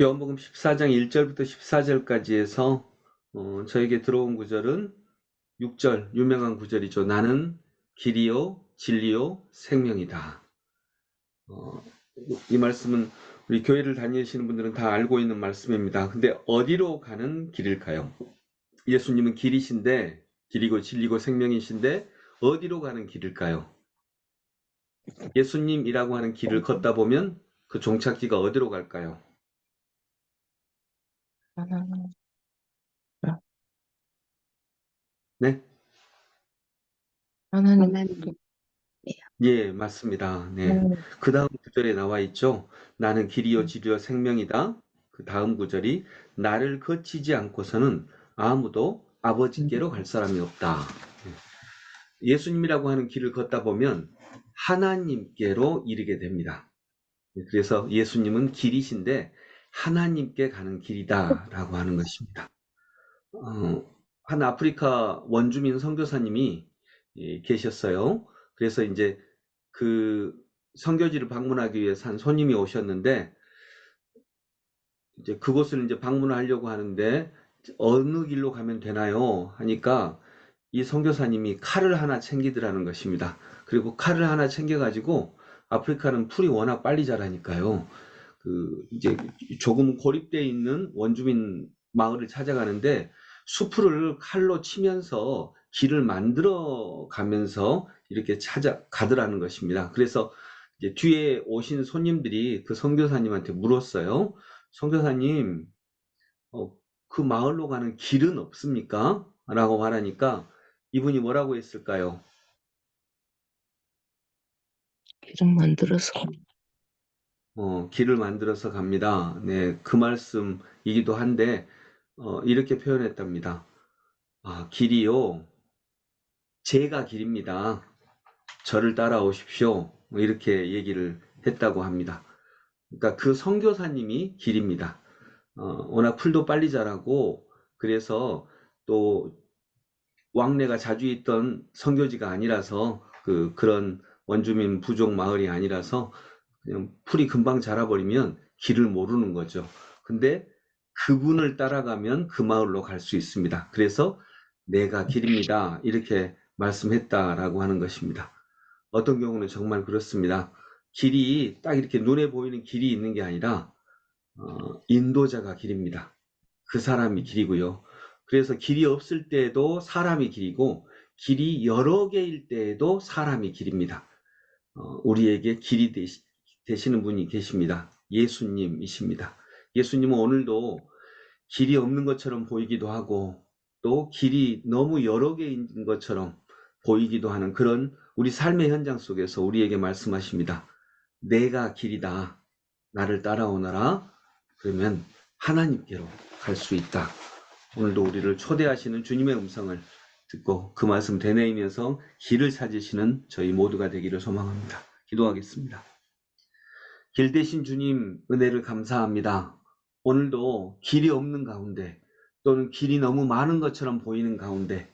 요한복음 14장 1절부터 14절까지 해서 어, 저에게 들어온 구절은 6절 유명한 구절이죠. 나는 길이요 진리요 생명이다. 어, 이 말씀은 우리 교회를 다니시는 분들은 다 알고 있는 말씀입니다. 근데 어디로 가는 길일까요? 예수님은 길이신데 길이고 진리고 생명이신데 어디로 가는 길일까요? 예수님이라고 하는 길을 걷다 보면 그 종착지가 어디로 갈까요? 하나님, 네? 하나님, 하나님. 예, 맞습니다. 네. 음, 그 다음 구절에 나와 있죠. 나는 길이요 진리요 생명이다. 그 다음 구절이 나를 거치지 않고서는 아무도 아버지께로 갈 사람이 없다. 예. 예수님이라고 하는 길을 걷다 보면 하나님께로 이르게 됩니다. 예, 그래서 예수님은 길이신데 하나님께 가는 길이다라고 하는 것입니다. 어, 한 아프리카 원주민 선교사님이 예, 계셨어요. 그래서 이제 그 선교지를 방문하기 위해서 한 손님이 오셨는데 이제 그곳을 이제 방문을 하려고 하는데 어느 길로 가면 되나요? 하니까 이 선교사님이 칼을 하나 챙기더라는 것입니다. 그리고 칼을 하나 챙겨가지고 아프리카는 풀이 워낙 빨리 자라니까요. 그 이제 조금 고립되어 있는 원주민 마을을 찾아가는데 수풀을 칼로 치면서 길을 만들어 가면서 이렇게 찾아가더라는 것입니다. 그래서 뒤에 오신 손님들이 그 선교사님한테 물었어요. 선교사님, 어, 그 마을로 가는 길은 없습니까? 라고 말하니까 이분이 뭐라고 했을까요? 길을 만들어서 어, 길을 만들어서 갑니다. 네, 그 말씀이기도 한데, 어, 이렇게 표현했답니다. 아, 길이요. 제가 길입니다. 저를 따라오십시오. 뭐 이렇게 얘기를 했다고 합니다. 그러니까 그 선교사님이 길입니다. 어, 워낙 풀도 빨리 자라고, 그래서 또 왕래가 자주 있던 선교지가 아니라서, 그, 그런 원주민 부족 마을이 아니라서, 그냥 풀이 금방 자라버리면 길을 모르는 거죠. 근데 그분을 따라가면 그 마을로 갈 수 있습니다. 그래서 내가 길입니다. 이렇게 말씀했다라고 하는 것입니다. 어떤 경우는 정말 그렇습니다. 길이 딱 이렇게 눈에 보이는 길이 있는 게 아니라 어, 인도자가 길입니다. 그 사람이 길이고요. 그래서 길이 없을 때에도 사람이 길이고 길이 여러 개일 때에도 사람이 길입니다. 어, 우리에게 길이 되시, 되시는 분이 계십니다. 예수님이십니다. 예수님은 오늘도 길이 없는 것처럼 보이기도 하고 또 길이 너무 여러 개인 것처럼 보이기도 하는 그런 우리 삶의 현장 속에서 우리에게 말씀하십니다. 내가 길이다. 나를 따라오너라. 그러면 하나님께로 갈 수 있다. 오늘도 우리를 초대하시는 주님의 음성을 듣고 그 말씀 되뇌이면서 길을 찾으시는 저희 모두가 되기를 소망합니다. 기도하겠습니다. 길 대신 주님 은혜를 감사합니다. 오늘도 길이 없는 가운데 또는 길이 너무 많은 것처럼 보이는 가운데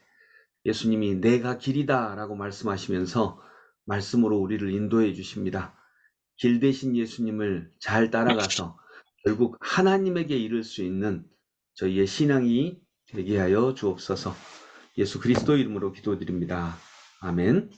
예수님이 내가 길이다 라고 말씀하시면서 말씀으로 우리를 인도해 주십니다. 길 대신 예수님을 잘 따라가서 결국 하나님에게 이를 수 있는 저희의 신앙이 되게 하여 주옵소서 예수 그리스도 이름으로 기도드립니다. 아멘.